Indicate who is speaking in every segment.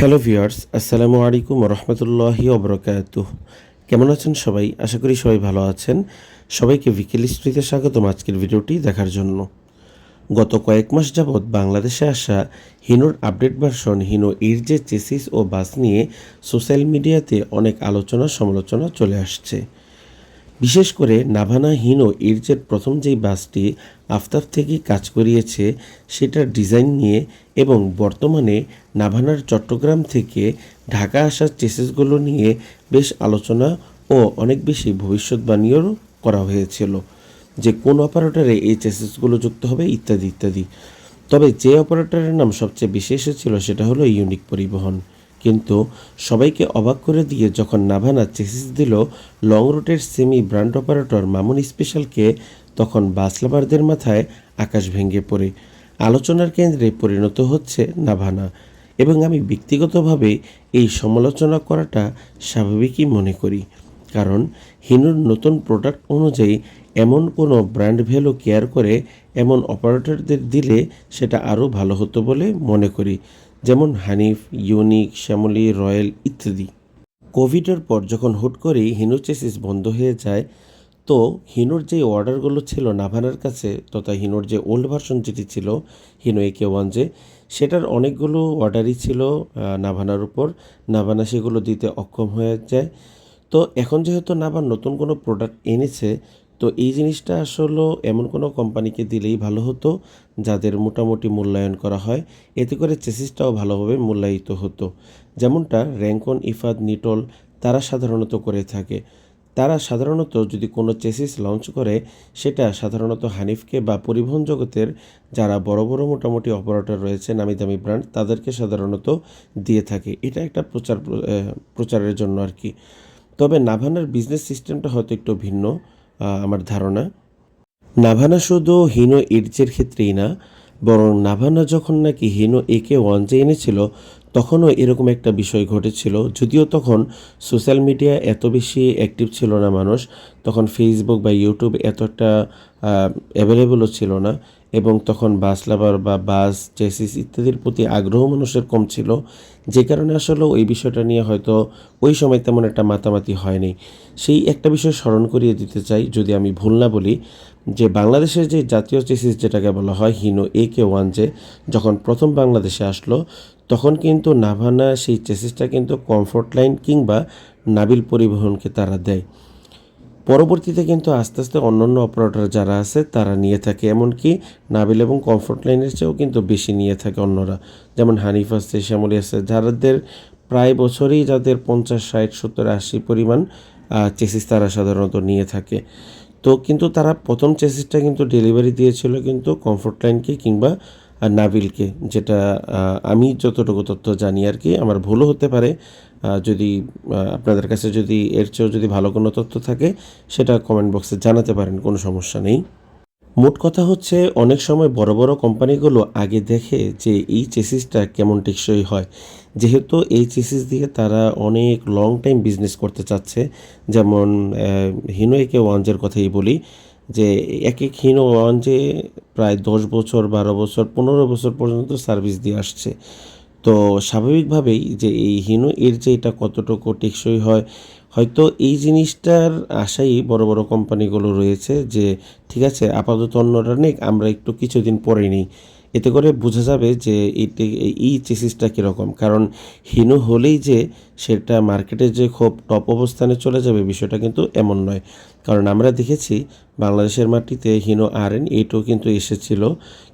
Speaker 1: Hello viewers আসসালামু আলাইকুম রহমতুল্লাহি ওবরকাত কেমন আছেন সবাই? আশা করি সবাই ভালো আছেন। সবাইকে বিকেল স্ট্রিতে স্বাগতম আজকের ভিডিওটি দেখার জন্য। গত কয়েক মাস যাবৎ বাংলাদেশে আসা হিনোর আপডেট ভার্সন হিনো এর যে চেসিস ও বাস নিয়ে সোশ্যাল মিডিয়াতে অনেক আলোচনা সমালোচনা চলে আসছে। বিশেষ করে নাভানা হিনো যে প্রথম যেই বাসটি আফতাব থেকে কাজ করিয়েছে, সেটার ডিজাইন নিয়ে এবং বর্তমানে নাভানার চট্টগ্রাম থেকে ঢাকা আসার চেসেসগুলো নিয়ে বেশ আলোচনা ও অনেক বেশি ভবিষ্যৎবাণীও করা হয়েছিল যে কোন অপারেটরে এই চেসেসগুলো যুক্ত হবে ইত্যাদি ইত্যাদি। তবে যে অপারেটরের নাম সবচেয়ে বেশি এসেছিল সেটা হলো ইউনিক পরিবহন। সবাইকে অবাক করে দিয়ে যখন নাভানা চেসিস দিল, লং রুটের সেমি ব্র্যান্ড অপারেটর মামুন স্পেশালকে, তখন বাস লাভারদের মাথায় আকাশ ভেঙে পড়ে। আলোচনার কেন্দ্রে পরিণত হচ্ছে নাভানা। এবং আমি ব্যক্তিগতভাবে এই সমালোচনা করাটা স্বাভাবিকই মনে করি। কারণ হিনুর নতুন প্রোডাক্ট অনুযায়ী এমন কোনো ব্র্যান্ড ভ্যালু কেয়ার করে এমন অপারেটরদের দিলে সেটা আরও ভালো হতো বলে মনে করি। যেমন হানিফ, ইউনিক, শ্যামলি, রয়্যাল ইত্যাদি। কোভিডের পর যখন হুট করেই হিনো চেসিস বন্ধ হয়ে যায়, তো হিনোর যে অর্ডারগুলো ছিল নাভানার কাছে তথা হিনোর যে ওল্ড ভার্সন যেটি ছিল, হিনো এ কে ওয়ান যে সেটার অনেকগুলো অর্ডারই ছিল নাভানার উপর। নাভানা সেগুলো দিতে অক্ষম হয়ে যায়। তো এখন যেহেতু নাভান নতুন কোনো প্রোডাক্ট এনেছে তো এই জিনিসটা আসলে এমন কোনো কোম্পানিকে দিলেই ভালো হতো, যাদের মোটামুটি মূল্যায়ন করা হয়। এতে করে চেসিসটাও ভালোভাবে মূল্যায়িত হতো। যেমনটা র্যাঙ্কন, ইফাদ, নিটল, তারা সাধারণত করে থাকে। তারা সাধারণত যদি কোনো চেসিস লঞ্চ করে, সেটা সাধারণত হানিফকে বা পরিবহন জগতের যারা বড় বড় মোটামুটি অপারেটর রয়েছে নামি দামি ব্র্যান্ড, তাদেরকে সাধারণত দিয়ে থাকে। এটা একটা প্রচার প্রচারের জন্য আর কি। তবে নাভানার বিজনেস সিস্টেমটা হয়তো একটু ভিন্ন। আমার ধারণা। নাভানা শুধু হিনো এডজের ক্ষেত্রেই না, বরং নাভানা যখন নাকি হিনো একে ওয়ান যে এনেছিল, তখনও এরকম একটা বিষয় ঘটেছিল। যদিও তখন সোশ্যাল মিডিয়া এত বেশি অ্যাক্টিভ ছিল না মানুষ, তখন ফেসবুক বা ইউটিউব এতটা অ্যাভেলেবলও ছিল না। এবং তখন বাস লাভার বা বাস চেসিস ইত্যাদির প্রতি আগ্রহ মানুষের কম ছিল। যে কারণে আসলে ওই বিষয়টা নিয়ে হয়তো ওই সময় তেমন একটা মাতামাতি হয়নি। সেই একটা বিষয় স্মরণ করিয়ে দিতে চাই, যদি আমি ভুল না বলি, যে বাংলাদেশের যে জাতীয় চেসিস যেটাকে বলা হয়, হিনো এ কে ওয়ান যে যখন প্রথম বাংলাদেশে আসলো, তখন কিন্তু নাভানা সেই চেসিসটা কিন্তু কমফোর্ট লাইন কিংবা নাবিল পরিবহনকে তারা দেয়। পরবর্তীতে কিন্তু আস্তে আস্তে অন্যান্য অপারেটর যারা আছে, তারা নিয়ে থাকে। এমনকি নাবিল এবং কমফোর্ট লাইনের চেয়েও কিন্তু বেশি নিয়ে থাকে অন্যরা। যেমন হানিফ আছে, শ্যামলি আছে, যাদের প্রায় বছরেই যাদের পঞ্চাশ, ষাট, সত্তর, আশি পরিমাণ চেসিস তারা সাধারণত নিয়ে থাকে। তো কিন্তু তারা প্রথম চেসিসটা কিন্তু ডেলিভারি দিয়েছিল কিন্তু কমফোর্ট লাইনকে কিংবা নাবিলকে, যেটা আমি যতটুকু তথ্য জানি আর কি, আমার ভুলও হতে পারে। যদি আপনাদের কাছে যদি এর চেয়েও যদি ভালো কোনো তথ্য থাকে, সেটা কমেন্ট বক্সে জানাতে পারেন, কোনো সমস্যা নেই। মোট কথা হচ্ছে, অনেক সময় বড় বড় কোম্পানিগুলো আগে দেখে যে এই চেসিসটা কেমন টেকসই হয়। যেহেতু এই চেসিস দিয়ে তারা অনেক লং টাইম বিজনেস করতে চাচ্ছে, যেমন হিনো একে ওয়ানজের কথাই বলি, যে এক এক হিনো ওয়ানজে প্রায় দশ বছর, বারো বছর, পনেরো বছর পর্যন্ত সার্ভিস দিয়ে আসছে। তো স্বাভাবিকভাবেই যে এই হিনো এর যে এটা কতটুকু টেকসই হয়, হয়তো এই জিনিসটার আশাই বড় বড় কোম্পানিগুলো রয়েছে যে, ঠিক আছে, আপাতত অন্যটা নেই আমরা একটু কিছুদিন পরে নিই। এতে করে বোঝা যাবে যে এই চেসিসটা কীরকম। কারণ হিনো হলেই যে সেটা মার্কেটে যে খুব টপ অবস্থানে চলে যাবে বিষয়টা কিন্তু এমন নয়। কারণ আমরা দেখেছি বাংলাদেশের মাটিতে হিনো আর এন এইটও কিন্তু এসেছিল,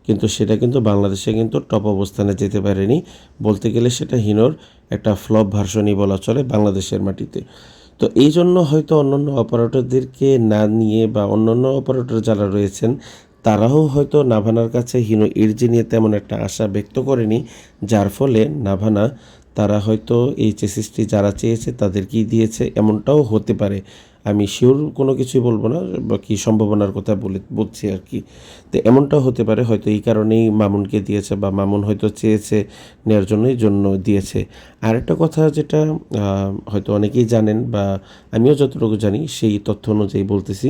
Speaker 1: কিন্তু সেটা কিন্তু বাংলাদেশে কিন্তু টপ অবস্থানে যেতে পারেনি। বলতে গেলে সেটা হিনোর একটা ফ্লপ ভার্সনই বলা চলে বাংলাদেশের মাটিতে। তো এই জন্য হয়তো অন্যান্য অপারেটরদেরকে না নিয়ে বা অন্যান্য অপারেটর যারা রয়েছেন তারাও হয়তো নাভানার কাছে হিনো ইরজি নিয়ে তেমন একটা আশা ব্যক্ত করেনি, যার ফলে নাভানা, তারা হয়তো এই চেসিসটি যারা চেয়েছে তাদেরকেই দিয়েছে, এমনটাও হতে পারে। আমি শিওর কোনো কিছুই বলব না বা কি সম্ভাবনার কথা বলে, বলছি আর কি। তো এমনটা হতে পারে, হয়তো এই কারণেই মামুনকে দিয়েছে বা মামুন হয়তো চেয়েছে নেওয়ার জন্যই, জন্য দিয়েছে। আরেকটা কথা যেটা হয়তো অনেকেই জানেন বা আমিও যতটুকু জানি, সেই তথ্য অনুযায়ী বলতেছি,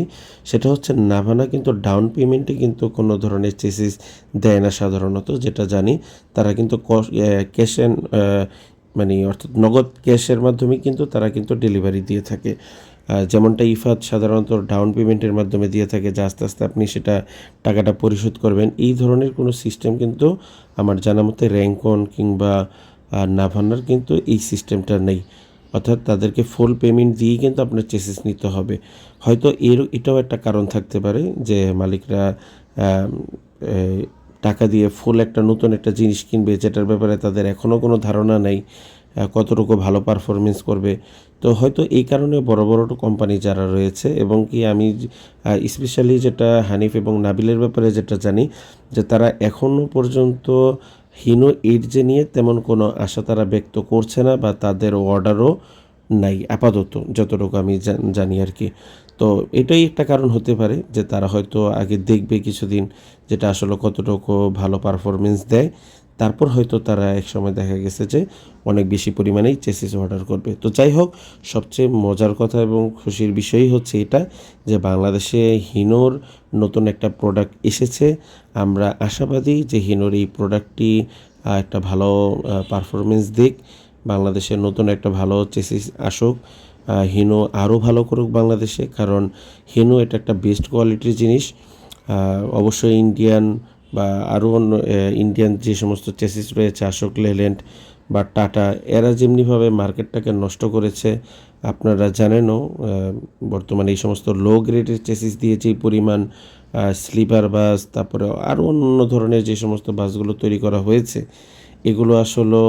Speaker 1: সেটা হচ্ছে নাভানা কিন্তু ডাউন পেমেন্টে কিন্তু কোনো ধরনের চেসিস দেয় না সাধারণত, যেটা জানি। তারা কিন্তু ক্যাশ অ্যান্ড মানে অর্থাৎ নগদ ক্যাশের মাধ্যমে কিন্তু তারা কিন্তু ডেলিভারি দিয়ে থাকে। যেমনটা ইফাত সাধারণত ডাউন পেমেন্টের মাধ্যমে দিয়ে থাকে, যে আস্তে আস্তে আপনি সেটা টাকাটা পরিশোধ করবেন। এই ধরনের কোনো সিস্টেম কিন্তু আমার জানা মতে র্যাঙ্কন কিংবা নাভান্নার কিন্তু এই সিস্টেমটা নেই। অর্থাৎ তাদেরকে ফুল পেমেন্ট দিয়েই কিন্তু আপনার চেসিস নিতে হবে। হয়তো এর এটাও একটা কারণ থাকতে পারে যে মালিকরা টাকা দিয়ে ফুল একটা নতুন একটা জিনিস কিনবে, যেটার ব্যাপারে তাদের এখনও কোনো ধারণা নেই। কতটুকু ভালো পারফরমেন্স করবে। তো হয়তো এই কারণে বড় বড় কোম্পানি যারা রয়েছে এবং কি আমি স্পেশালি যেটা হানিফ এবং নাবিলের ব্যাপারে যেটা জানি, যে তারা এখনও পর্যন্ত হিনো এইট যে নিয়ে তেমন কোনো আশা তারা ব্যক্ত করছে না বা তাদের অর্ডারও নাই, আপাতত যতটুকু আমি জানি আর কি। তো এটাই একটা কারণ হতে পারে যে তারা হয়তো আগে দেখবে কিছুদিন যেটা আসলে কতটুকু ভালো পারফরমেন্স দেয়। তারপর হয়তো তারা এক সময় দেখা গেছে যে অনেক বেশি পরিমাণেই চেসিস অর্ডার করবে। তো যাই হোক, সবচেয়ে মজার কথা এবং খুশির বিষয়ই হচ্ছে এটা যে বাংলাদেশে হিনোর নতুন একটা প্রোডাক্ট এসেছে। আমরা আশাবাদী যে হিনোর এই প্রোডাক্টটি একটা ভালো পারফরমেন্স দিক বাংলাদেশের নতুন একটা ভালো চেসিস আসুক। হিনো আরও ভালো করুক বাংলাদেশে, কারণ হিনো এটা একটা বেস্ট কোয়ালিটির জিনিস। অবশ্যই ইন্ডিয়ান বা আরও অন্য ইন্ডিয়ান যে সমস্ত চেসিস রয়েছে অশোক লেল্যান্ড বা টাটা এরা যেমনিভাবে মার্কেটটাকে নষ্ট করেছে, আপনারা জানেনও বর্তমানে এই সমস্ত লো গ্রেডের চেসিস দিয়ে যেই পরিমাণ স্লিপার বাস তারপরে আরও অন্য ধরনের যে সমস্ত বাসগুলো তৈরি করা হয়েছে, এগুলো আসলে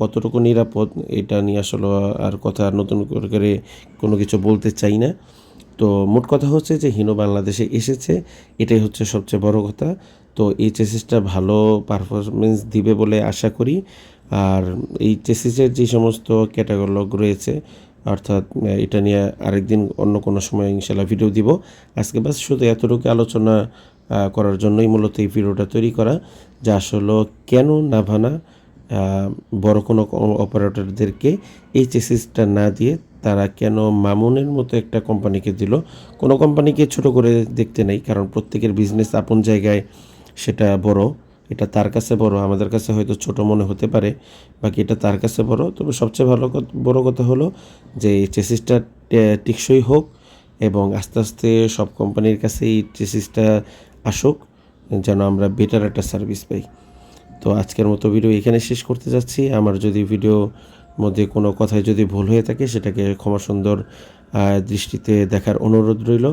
Speaker 1: কতটুকু নিরাপদ এটা নিয়ে আসলে আর কথা নতুন করে করে কোনো কিছু বলতে চাই না। তো মোট কথা হচ্ছে যে হিনো বাংলাদেশে এসেছে, এটাই হচ্ছে সবচেয়ে বড় কথা। তো এই চেসিসটা ভালো পারফরমেন্স দিবে বলে আশা করি। আর এই চেসিসের যে সমস্ত ক্যাটাগলগ রয়েছে, অর্থাৎ এটা নিয়ে আরেকদিন অন্য কোনো সময় ইনশাল্লাহ ভিডিও দিব। আজকে বাস শুধু এতটুকু আলোচনা করার জন্যই মূলত এই ভিডিওটা তৈরি করা, যে আসলে কেন নাভানা বড় কোনো অপারেটরদেরকে এই চেসিসটা না দিয়ে তারা কেন মামুনের মতো একটা কোম্পানিকে দিল। কোনো কোম্পানিকে ছোট করে দেখতে নেই, কারণ প্রত্যেকের বিজনেস আপন জায়গায় সেটা বড়, এটা তার কাছে বড়, আমাদের কাছে হয়তো ছোট মনে হতে পারে, বাকি এটা তার কাছে বড়। তবে সবচেয়ে ভালো বড় কথা হলো যে এই চেসিসটা টেকসই হোক এবং আস্তে আস্তে সব কোম্পানির কাছে এই চেসিসটা আসুক, যেন আমরা বেটার একটা সার্ভিস পাই। তো আজকের মতো ভিডিও এখানে শেষ করতে যাচ্ছি। আমার যদি ভিডিও মধ্যে কোনো কথায় যদি ভুল হয়ে থাকে, সেটাকে ক্ষমা সুন্দর দৃষ্টিতে দেখার অনুরোধ রইল।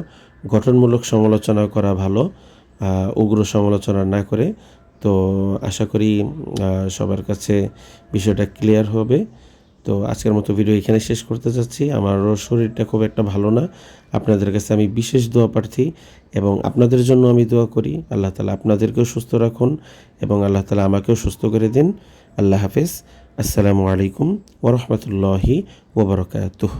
Speaker 1: গঠনমূলক সমালোচনা করা ভালো। উগ্র সমালোচনা না করে, তো আশা করি সবার কাছে বিষয়টা ক্লিয়ার হবে। তো আজকের মতো ভিডিও এখানে শেষ করতে যাচ্ছি। আমারও শরীরটা খুব একটা ভালো না। আপনাদের কাছে আমি বিশেষ দোয়া প্রার্থী এবং আপনাদের জন্য আমি দোয়া করি। আল্লাহ তালা আপনাদেরকেও সুস্থ রাখুন এবং আল্লাহ তালা আমাকেও সুস্থ করে দিন। আল্লাহ হাফেজ। আসসালামু আলাইকুম ওরহমতুল্লাহি ওবরকাতুহ